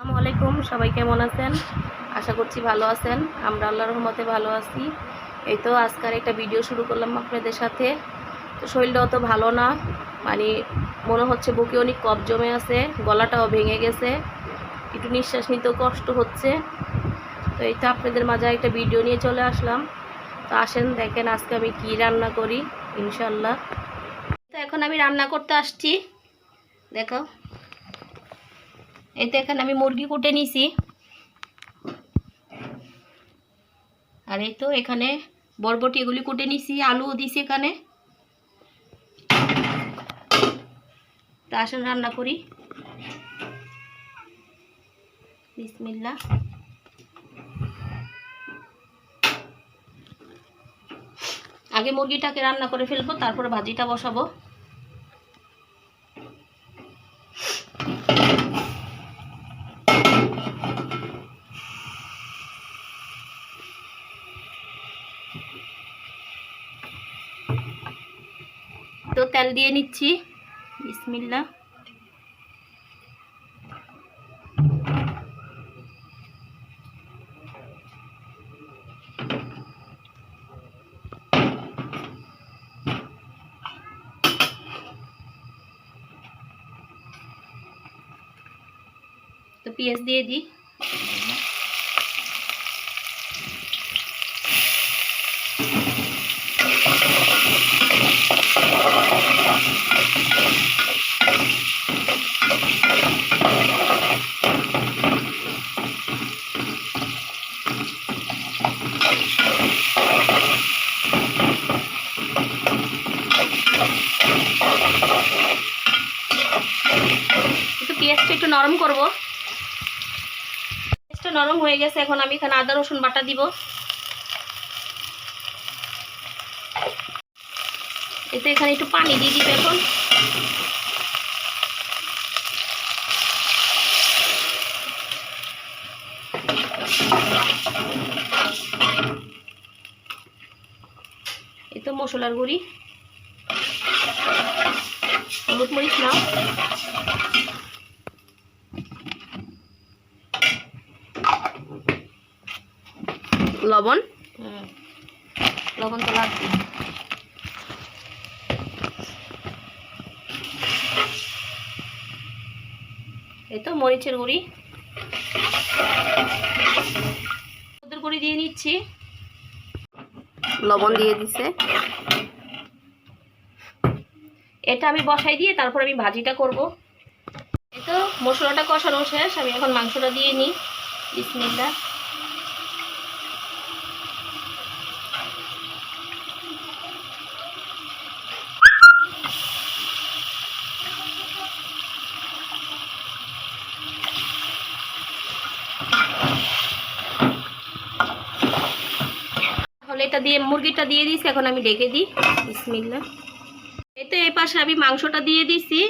আসসালামু আলাইকুম, সবাই কেমন আছেন? আশা করছি ভালো আছেন। আমরা আল্লাহর রহমতে ভালো আছি। এই তো আজকের একটা ভিডিও শুরু করলাম আপনাদের সাথে। তো শরীরটা অত ভালো না মানে মনে হচ্ছে বুকে অনেক কফ জমে আছে, গলাটাও ভেঙে গেছে। একটু নিঃশ্বাস নিতেও কষ্ট হচ্ছে। তো এই তো আপনাদের মাঝে একটা ভিডিও নিয়ে চলে আসলাম। তো আসেন, দেখেন আজকে আমি কি রান্না করি ইনশাল্লাহ তো এখন আমি রান্না করতে আসছি। দেখো এই তো এখানে আমি মুরগি কুটে নিছি। আর এই তো এখানে বরবটি এগুলি কুটে নিছি, আলুও দিছি এখানে। তা আসেন রান্না করি। বিসমিল্লা। আগে মুরগিটাকে রান্না করে ফেলব, তারপরে ভাজিটা বসাবো। তেল দিয়ে নিচ্ছি। বিসমিল্লা তো পেঁয়াজ দিয়ে দিই। পেঁয়াজটা একটু নরম নরম হয়ে গেছে এখন আমি এখানে আদা রসুন বাটা দিব। এতে এখানে একটু পানি দিয়ে দিব এখন। এই তো মশলার গুঁড়ি। হলুদ মরিচ নাও। লবণ? লবণ তো লাগবে এই তো মরিচের গুঁড়ি। হলুদের গুঁড়ি দিয়ে নিচ্ছি। লবণ দিয়ে দিছে। এটা আমি বসাই দিয়ে তারপর আমি ভাজিটা করব। এই তো মশলাটা কষানো শেষ, আমি এখন মাংসটা দিয়ে নিই। বিসমিল্লা তাহলে এটা দিয়ে, মুরগিটা দিয়ে দিয়েছি, এখন আমি ডেকে দিই। বিসমিল্লা এই তো এই পাশে আমি মাংসটা দিয়ে দিছি,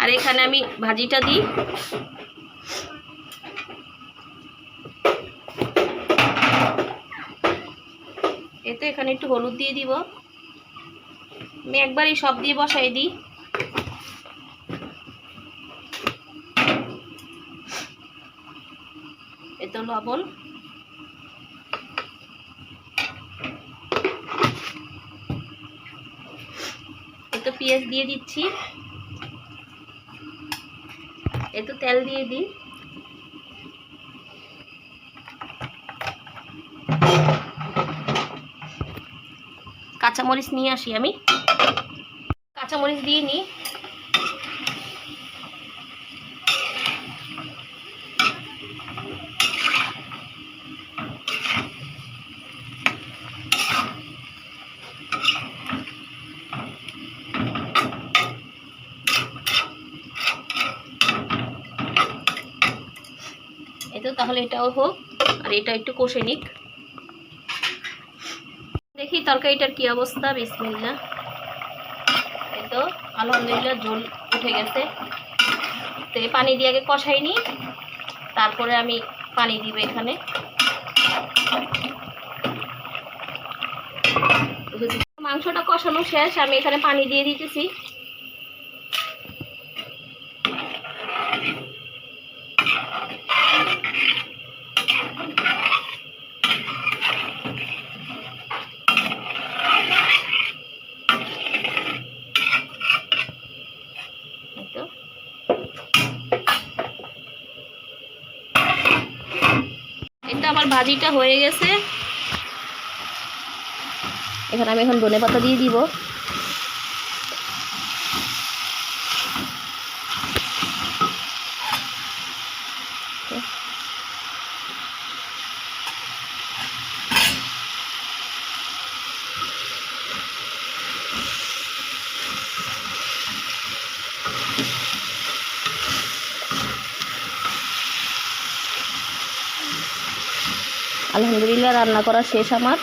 আর এখানে আমি ভাজিটা দিই। এই তো এখানে একটু হলুদ দিয়ে দিব। আমি একবারই সব দিয়ে বসাই দিই। এ তো লবণ। পেঁয়াজ দিয়ে দিচ্ছি। এতো তেল দিয়ে দিই। কাঁচামরিচ নিয়ে আসি আমি। কাঁচামরিচ দিয়ে নিই এই তো তাহলে এটাও হোক, আর এটা একটু কষে নিক। দেখি তরকারিটার কি অবস্থা, বিসমিল্লা। এই তো, আলহামদুলিল্লাহ ঝোল উঠে গেছে। তো এই পানি দিয়ে আগে কষাই নি তারপরে আমি পানি দিব এখানে। মাংসটা কষানো শেষ, আমি এখানে পানি দিয়ে দিতেছি এই তো। এটা আমার ভাজিটা হয়ে গেছে। এখানে আমি এখন ধনে পাতা দিয়ে দিব। আলহামদুলিল্লাহ, রান্না করা শেষ আমার।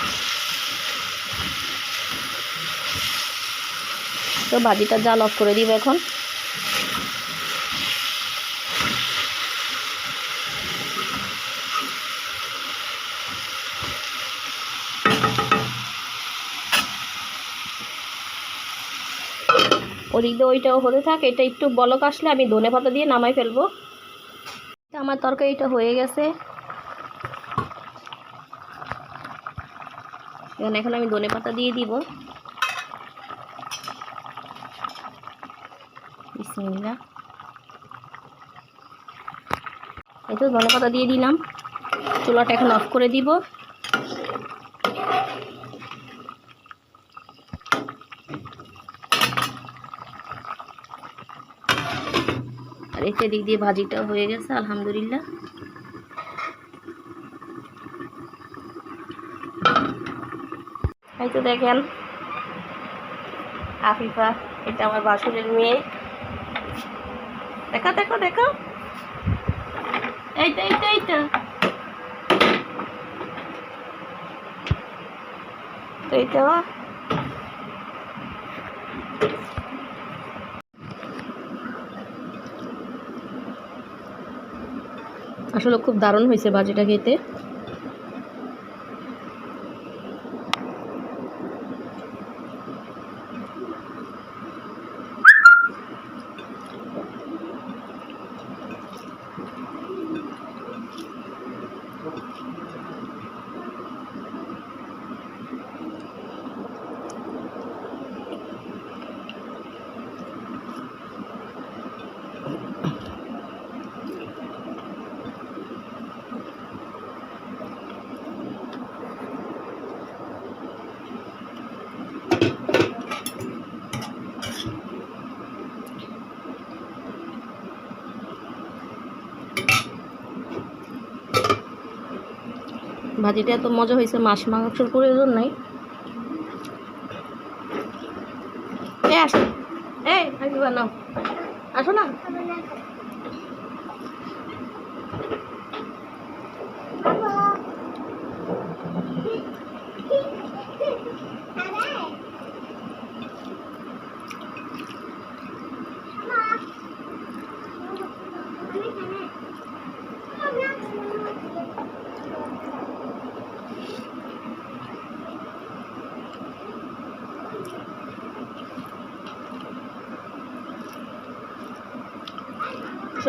তো ভাজিটা জাল অফ করে দিব এখন। ওদিক দিয়ে ওইটাও হতে থাক, এটা একটু বলক আসলে আমি ধনে পাতা দিয়ে নামাই ফেলব। আমার তরকারিটা হয়ে গেছে। এখানে এখন আমি ধনে পাতা দিয়ে দিব। এই তো ধনে পাতা দিয়ে দিলাম। চুলাটা এখন অফ করে দিব। আর এতে দিক দিয়ে ভাজিটা হয়ে গেছে, আলহামদুলিল্লাহ। এই তো দেখেন, আফিফা, এটা আমার বাসুরের মেয়ে। দেখো দেখো দেখো। এইটা এইটা এইটা। তো এইটা আসলে খুব দারুণ হয়েছে বাজিটা খেতে। ভাজিটা এত মজা হয়েছে, মাছ মাংসের প্রয়োজন নাই। এ, আসো। এই আমি বানাও। আসো না।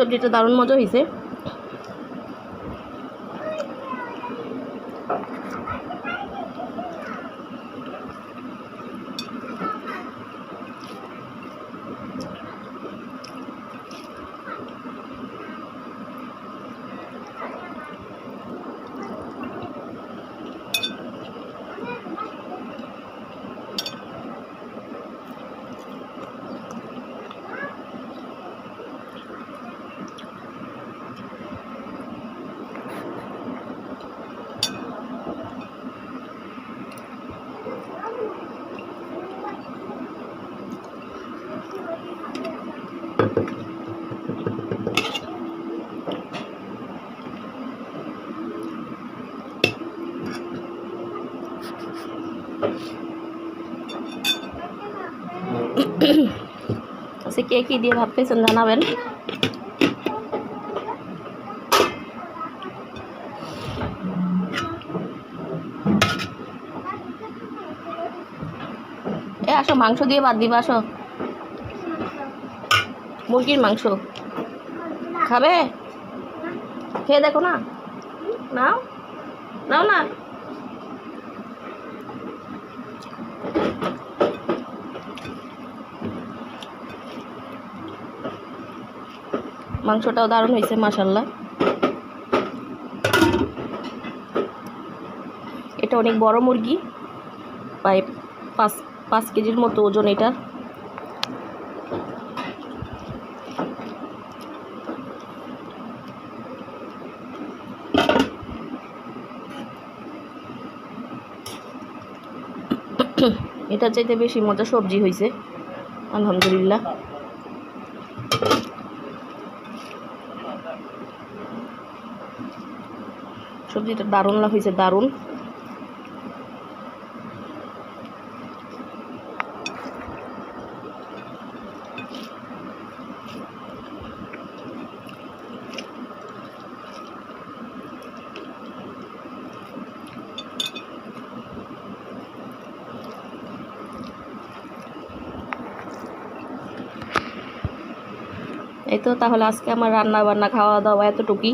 সবজিটা দারুণ মজা হয়েছে আচ্ছা কে কী দিয়ে ভাত জানাবেন। এ, আসো, মাংস দিয়ে ভাত দিবা, আসো। মুরগির মাংস। খাবে? খেয়ে দেখো না। নাও। নাও না। মাংসটাও দারুণ হয়েছে মাসাল্লাহ এটা অনেক বড় মুরগি, প্রায় পাঁচ পাঁচ কেজির মতো ওজন এটা। এটা চাইতে বেশি মজা সবজি হয়েছে, আলহামদুলিল্লাহ। সবজিটা দারুণ হয়েছে দারুণ। এই তো তাহলে আজকে আমার রান্না বান্না খাওয়া দাওয়া এতটুকুই।